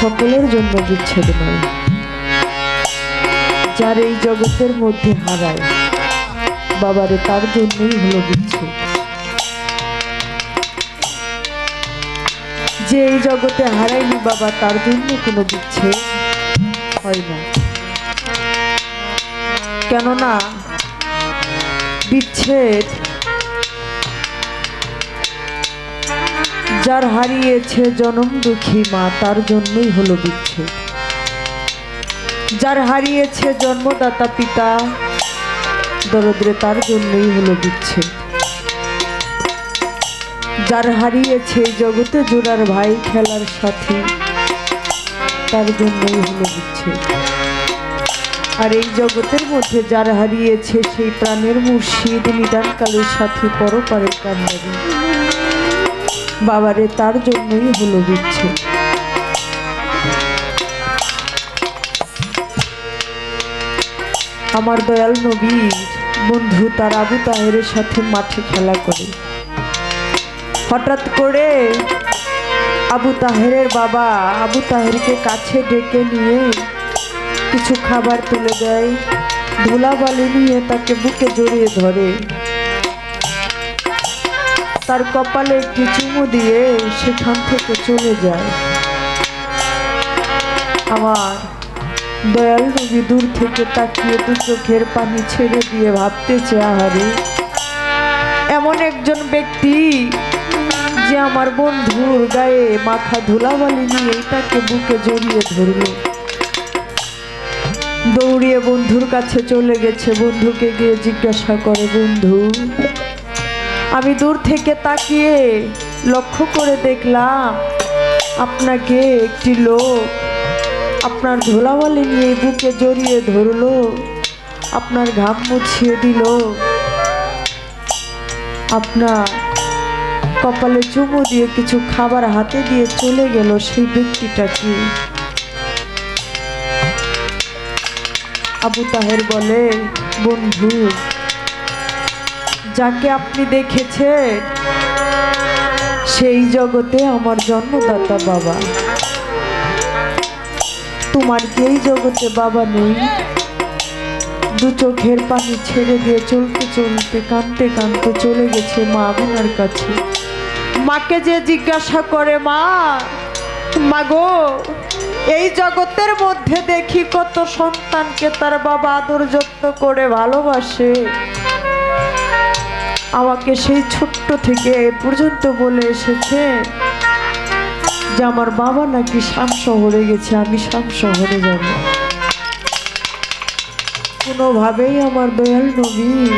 সকলের জন্য বিচ্ছেদ নয়, যার এই জগতের মধ্যে হারায়, বাবারে তার জন্যই হলো বিচ্ছেদ। যে এই জগতে হারায়নি বাবা, তার জন্য কোনো বিচ্ছেদ হয় না। কেননা বিচ্ছেদ যার হারিয়েছে জনম দুঃখী মা, তার জন্যই হলো বিচ্ছেদ। যার হারিয়েছে জন্মদাতা পিতা, দরদ্রে তার জন্যই হলো বিচ্ছেদ। যার হারিয়েছে জগতে জোড়ার ভাই, খেলার সাথী, তার জন্যই হলো বিচ্ছেদ। আর এই জগতের মধ্যে যার হারিয়েছে সেই প্রাণের মুর্শিদ নিদানকালের সাথী পরপারের কান্দারি। বাবারে, তার জন্যই হলো বিচ্ছেদ আমার দয়াল নবীর বন্ধু, তার আবু তাহেরের সাথে মাঠে খেলা করে। হঠাৎ করে আবু তাহেরের বাবা আবু তাহেরকে কাছে ডেকে নিয়ে কিছু খাবার তুলে দেয়। ধুলাবালি নিয়ে তাকে বুকে জড়িয়ে ধরে। তার কপালে একটি চুমু দিয়ে সেখান থেকে চলে যায়। আমার দয়াল নবী দূর থেকে তাকিয়ে দু চোখের পানি ছেড়ে দিয়ে ভাবতেছে, আহারে, এমন একজন ব্যক্তি যে আমার বন্ধুর গায়ে মাখা ধুলাবালি নিয়ে তাকে বুকে জড়িয়ে ধরল। দৌড়িয়ে বন্ধুর কাছে চলে গেছে। বন্ধুকে গিয়ে জিজ্ঞাসা করে, বন্ধু আমি দূর থেকে তাকিয়ে লক্ষ্য করে দেখলাম আপনাকে একটি লোক আপনার ধুলাবালি নিয়ে বুকে জড়িয়ে ধরলো, আপনার ঘাম মুছিয়ে দিল, আপনার কপালে চুমু দিয়ে কিছু খাবার হাতে দিয়ে চলে গেল সেই ব্যক্তিটা কি আবু তাহের বলে, বন্ধু যাকে আপনি দেখেছেন, সেই জগতে আমার জন্মদাতা বাবা। তোমার এই জগতে বাবা নেই? দু চোখের পানি ছেড়ে দিয়ে চলতে চলতে, কাঁদতে কাঁদতে চলে গেছে মা আপনার কাছে। মাকে যে জিজ্ঞাসা করে, মা মাগো এই জগতের মধ্যে দেখি কত সন্তানকে তার বাবা আদর যত্ন করে ভালোবাসে। আমাকে সেই ছোট্ট থেকে এ পর্যন্ত বলে এসেছে যে আমার বাবা নাকি শাম শহরে গেছে, আমি শাম শহরে যাব। কোনোভাবেই আমার দয়াল নবীর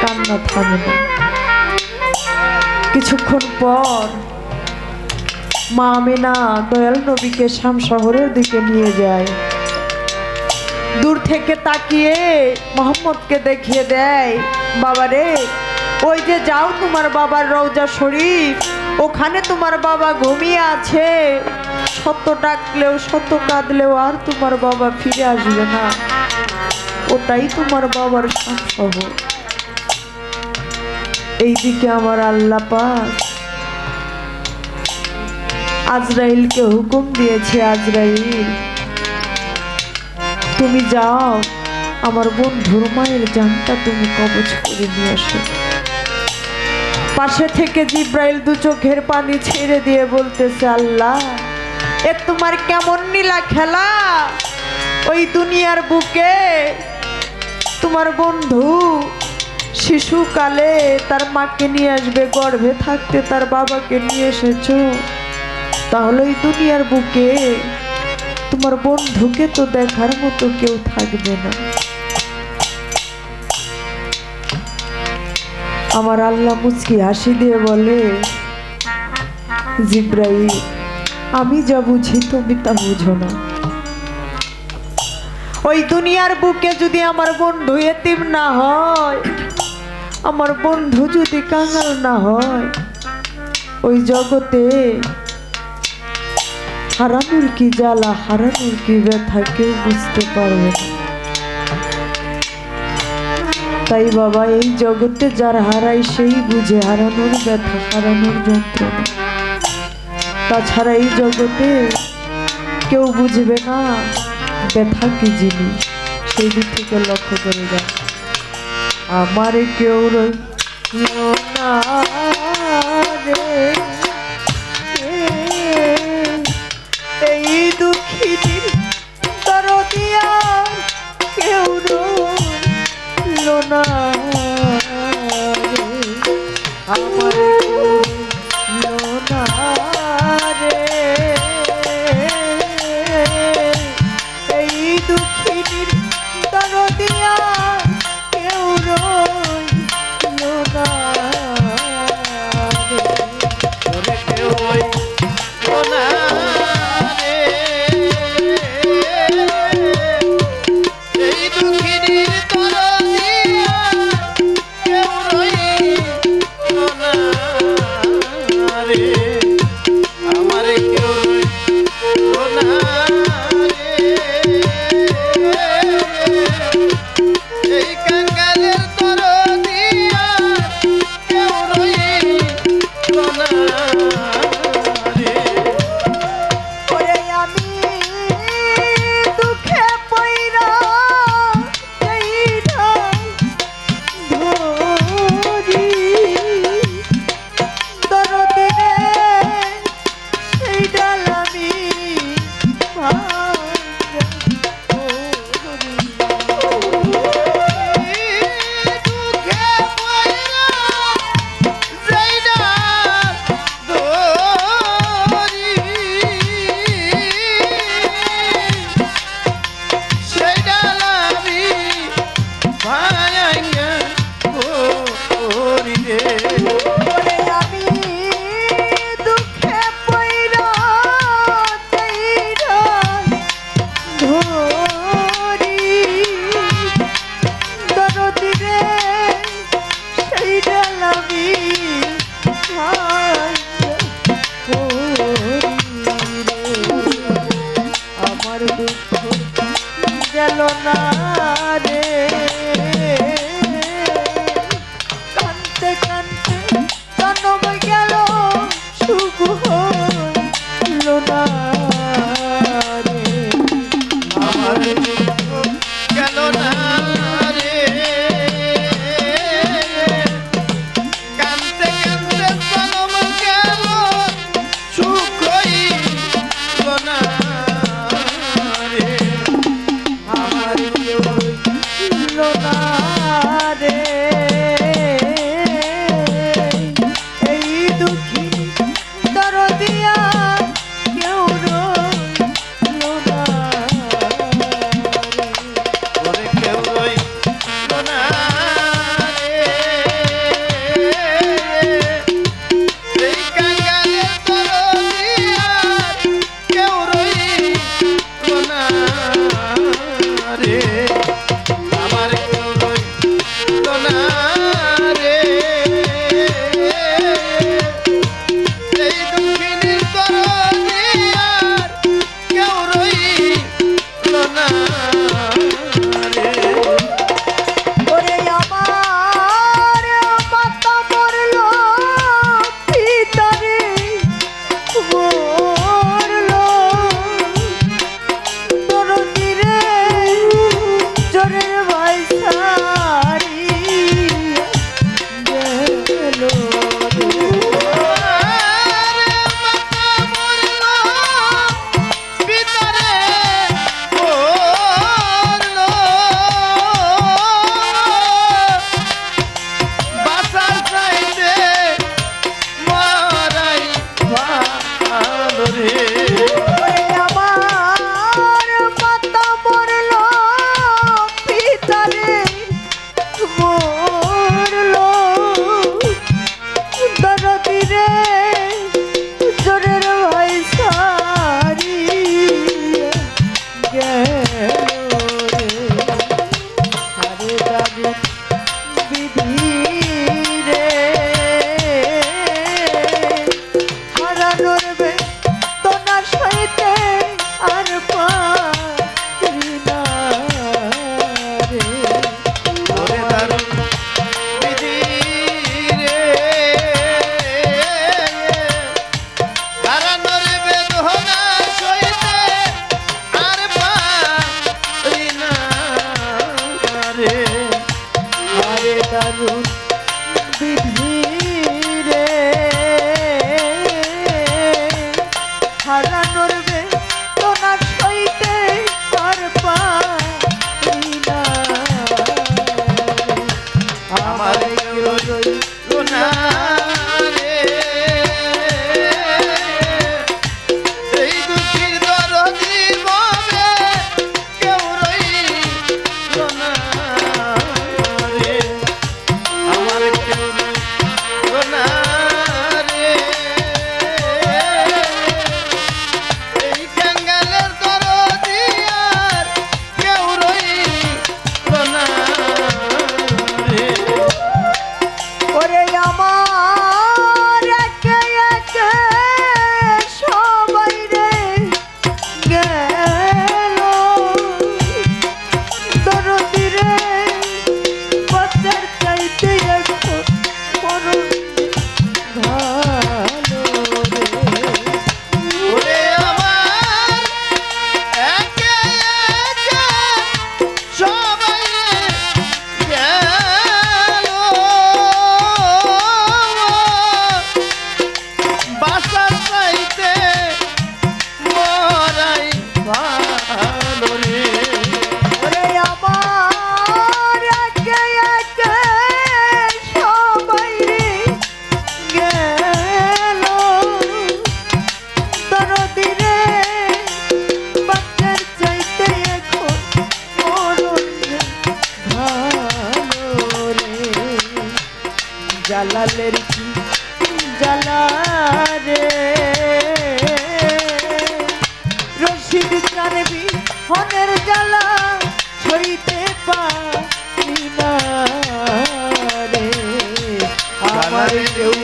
কান্না থামে না। কিছুক্ষণ পর মা আমিনা দয়াল নবীকে শাম শহরের দিকে নিয়ে যায়। দূর থেকে তাকিয়ে মোহাম্মদকে দেখিয়ে দেয়, বাবারে ওই যে যাও তোমার বাবার রওজা শরীফ, ওখানে তোমার বাবা ঘুমিয়ে আছে। শত ডাকলেও শত কাঁদলেও আর তোমার বাবা ফিরে আসবে না। ওটাই তোমার বাবার শহর এইদিকে আমার আল্লাহ পাক আজরাইলকে হুকুম দিয়েছে, আজরাইল। তুমি যাও, আমার বন্ধুর মায়ের জানটা তুমি কবচ করে নিয়ে আসো। পাশে থেকে জিব্রাইল দু চোখের পানি ছেড়ে দিয়ে বলতেছে, আল্লাহ, এ তোমার কেমন নীলা খেলা? ওই দুনিয়ার বুকে তোমার বন্ধু শিশুকালে তার মাকে নিয়ে আসবে, গর্ভে থাকতে তার বাবাকে নিয়ে এসেছ। তাহলে ওই দুনিয়ার বুকে তোমার বন্ধুকে তো দেখার মতো কেউ থাকবে না। আমার আল্লাহ মুচকি হাসি দিয়ে বলে জিব্রাই আমি যা বুঝি তুমি তা বুঝো না। ওই দুনিয়ার বুকে যদি আমার বন্ধু এতিম না হয়, আমার বন্ধু যদি কাঙাল না হয়, ওই জগতে হারানোর কি জ্বালা হারানোর কি ব্যথা কেউ বুঝতে পারবে না। তাই বাবা, এই জগতে যার হারাই সেই বুঝে হারানোর ব্যথা, হারানোর যন্ত্রণা। তাছাড়া এই জগতে কেউ বুঝবে না ব্যথা কি জিনিস, সেই দিক থেকে লক্ষ্য করে যায় আমার কেউ রই না। আমার Good, yeah. কালের কি জ্বালা রশিদ কানবি হনের পারি না রে। আমার কেউ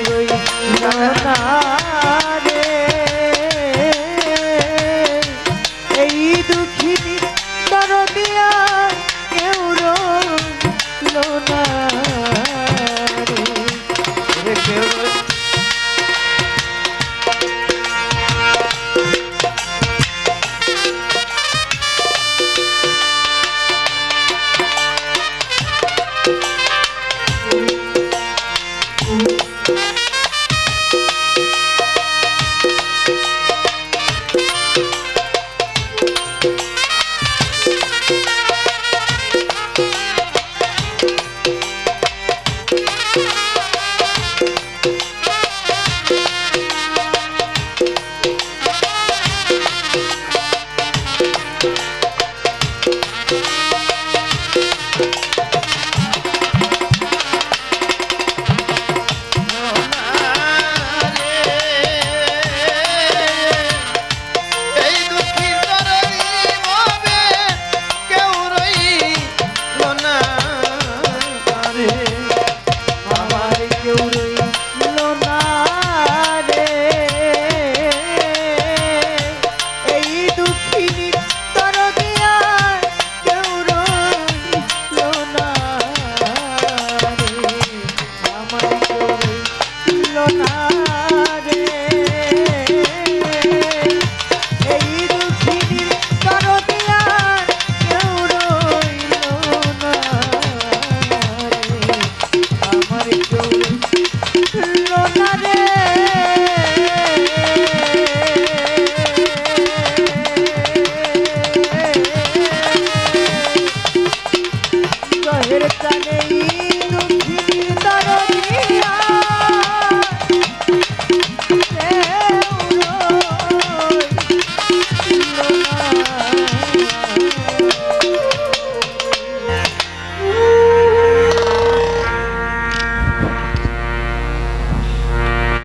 না।